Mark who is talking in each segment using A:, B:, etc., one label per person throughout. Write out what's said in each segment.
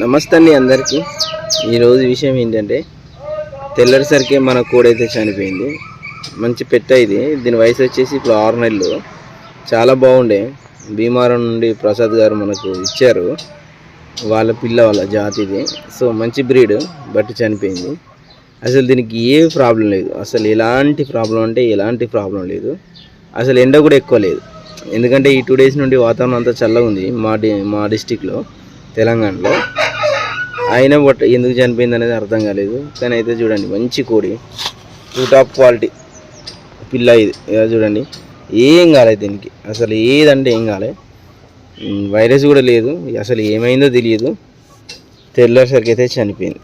A: నమస్తే అండి అందరికీ. ఈరోజు విషయం ఏంటంటే తెల్లరిసరికే మన కోడైతే చనిపోయింది. మంచి పెట్ట ఇది. దీని వయసు వచ్చేసి ఇప్పుడు ఆరు నెలలు. చాలా బాగుండే. భీమారం నుండి ప్రసాద్ గారు మనకు ఇచ్చారు. వాళ్ళ పిల్ల వాళ్ళ జాతిది సో మంచి బ్రీడ్ బట్ చనిపోయింది. అసలు దీనికి ఏ ప్రాబ్లం లేదు. అసలు ఎలాంటి ప్రాబ్లం అంటే ఎలాంటి ప్రాబ్లం లేదు. అసలు ఎండ కూడా ఎక్కువ లేదు. ఎందుకంటే ఈ టూ డేస్ నుండి వాతావరణం అంతా చల్లగా ఉంది మా డి మా డిస్టిక్లో తెలంగాణలో. అయినా బట్ ఎందుకు చనిపోయింది అనేది అర్థం కాలేదు. కానీ అయితే చూడండి మంచి కోడి. టూ టాప్ క్వాలిటీ పిల్ల ఇది. ఇలా చూడండి ఏం కాలేదు దీనికి. అసలు ఏదంటే ఏం కాలే. వైరస్ కూడా లేదు. అసలు ఏమైందో తెలియదు. తెల్లసరికి అయితే చనిపోయింది.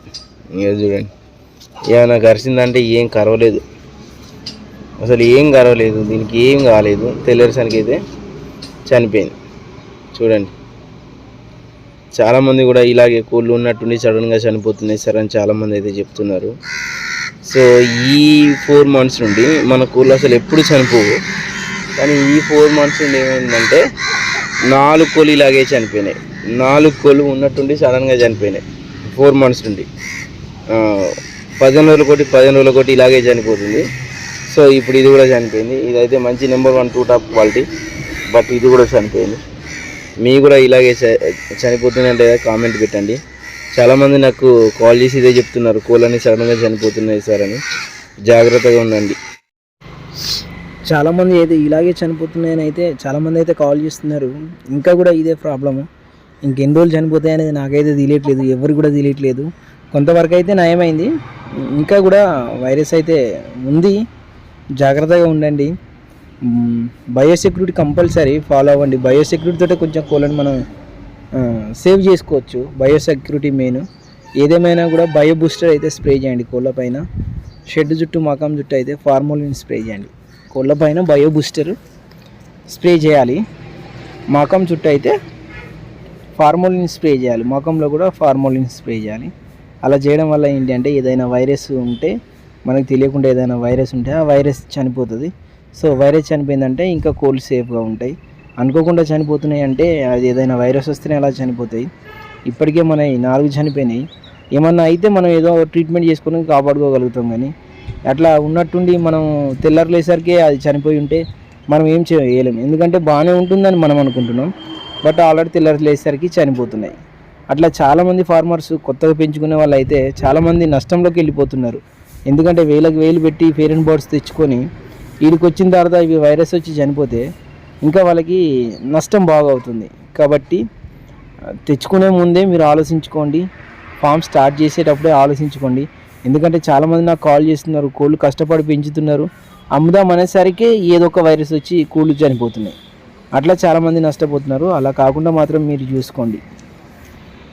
A: ఇక చూడండి ఏమైనా కరిసిందంటే ఏం కరవలేదు. అసలు ఏం కరవలేదు. దీనికి ఏం కాలేదు. తెల్లసరికి అయితే చనిపోయింది. చూడండి. చాలామంది కూడా ఇలాగే కోళ్ళు ఉన్నట్టుండి సడన్గా చనిపోతున్నాయి సార్ అని చాలామంది అయితే చెప్తున్నారు. సో ఈ ఫోర్ మంత్స్ నుండి మన కోళ్ళు అసలు ఎప్పుడు చనిపోవు. కానీ ఈ ఫోర్ మంత్స్ నుండి ఏమైందంటే నాలుగు కోళ్ళు ఇలాగే చనిపోయినాయి. నాలుగు కోళ్ళు ఉన్నట్టుండి సడన్గా చనిపోయినాయి. ఫోర్ మంత్స్ నుండి. పదిహేను రోజుల కోటి పదిహేను రోజుల కోటి ఇలాగే చనిపోతుంది. సో ఇప్పుడు ఇది కూడా చనిపోయింది. ఇదైతే మంచి number one two top quality. But ఇది కూడా చనిపోయింది. మీ కూడా ఇలాగే చ- చనిపోతున్నాయి లేదా కామెంట్ పెట్టండి. చాలామంది నాకు కాల్ చేసి ఇదే చెప్తున్నారు కోళ్ళని సడన్గా చనిపోతున్నాయి సార్ అని. జాగ్రత్తగా ఉండండి.
B: చాలామంది అయితే ఇలాగే చనిపోతున్నాయని అయితే చాలామంది అయితే కాల్ చేస్తున్నారు. ఇంకా కూడా ఇదే ప్రాబ్లము ఇంకెన్ని రోజులు చనిపోతాయి అనేది నాకైతే తెలియట్లేదు ఎవరు కూడా తెలియట్లేదు. కొంతవరకు అయితే నయమైంది. ఇంకా కూడా వైరస్ అయితే ఉంది. జాగ్రత్తగా ఉండండి. బయోసెక్యూరిటీ కంపల్సరీ ఫాలో అవ్వండి. బయోసెక్యూరిటీ తోటే కొంచెం కోళ్ళని మనం సేవ్ చేసుకోవచ్చు. Biosecurity main. ఏదేమైనా కూడా బయో బూస్టర్ అయితే స్ప్రే చేయండి కోళ్ళ పైన. షెడ్ చుట్టూ మకం జుట్టు అయితే ఫార్మోలిన్ స్ప్రే చేయండి. కోళ్ళ పైన బయో బూస్టర్ స్ప్రే చేయాలి. మకం జుట్టు అయితే ఫార్మోలిన్ స్ప్రే చేయాలి. మకంలో కూడా ఫార్మోలిన్ స్ప్రే చేయాలి. అలా చేయడం వల్ల ఏంటి అంటే ఏదైనా వైరస్ ఉంటే మనకు తెలియకుండా ఏదైనా వైరస్ ఉంటే ఆ వైరస్ చనిపోతుంది. సో వైరస్ చనిపోయిందంటే ఇంకా కోళ్ళు సేఫ్గా ఉంటాయి. అనుకోకుండా చనిపోతున్నాయి అంటే అది ఏదైనా వైరస్ వస్తేనే అలా చనిపోతాయి. ఇప్పటికే మన నాలుగు చనిపోయినాయి. ఏమన్నా అయితే మనం ఏదో ట్రీట్మెంట్ చేసుకొని కాపాడుకోగలుగుతాం కానీ అట్లా ఉన్నట్టుండి మనం తెల్లర్లేసరికి అది చనిపోయి ఉంటే మనం ఏం చేయలేము ఎందుకంటే బాగానే ఉంటుందని మనం అనుకుంటున్నాం. బట్ ఆల్రెడీ తెల్లర్లేసరికి చనిపోతున్నాయి. అట్లా చాలామంది ఫార్మర్స్ కొత్తగా పెంచుకునే వాళ్ళు అయితే చాలామంది నష్టంలోకి వెళ్ళిపోతున్నారు. ఎందుకంటే వేలకు వేలు పెట్టి ఫేర్ అండ్ బర్డ్స్ తెచ్చుకొని వీడికి వచ్చిన తర్వాత ఇవి వైరస్ వచ్చి చనిపోతే ఇంకా వాళ్ళకి నష్టం బాగా అవుతుంది కాబట్టి తెచ్చుకునే ముందే మీరు ఆలోచించుకోండి. ఫామ్ స్టార్ట్ చేసేటప్పుడే ఆలోచించుకోండి. ఎందుకంటే చాలామంది నాకు కాల్ చేస్తున్నారు కోళ్ళు కష్టపడి పెంచుతున్నారు. అమ్ముదాం అనేసరికి ఏదో ఒక వైరస్ వచ్చి కోళ్ళు చనిపోతున్నాయి. అట్లా చాలామంది నష్టపోతున్నారు. అలా కాకుండా మాత్రం మీరు చూసుకోండి.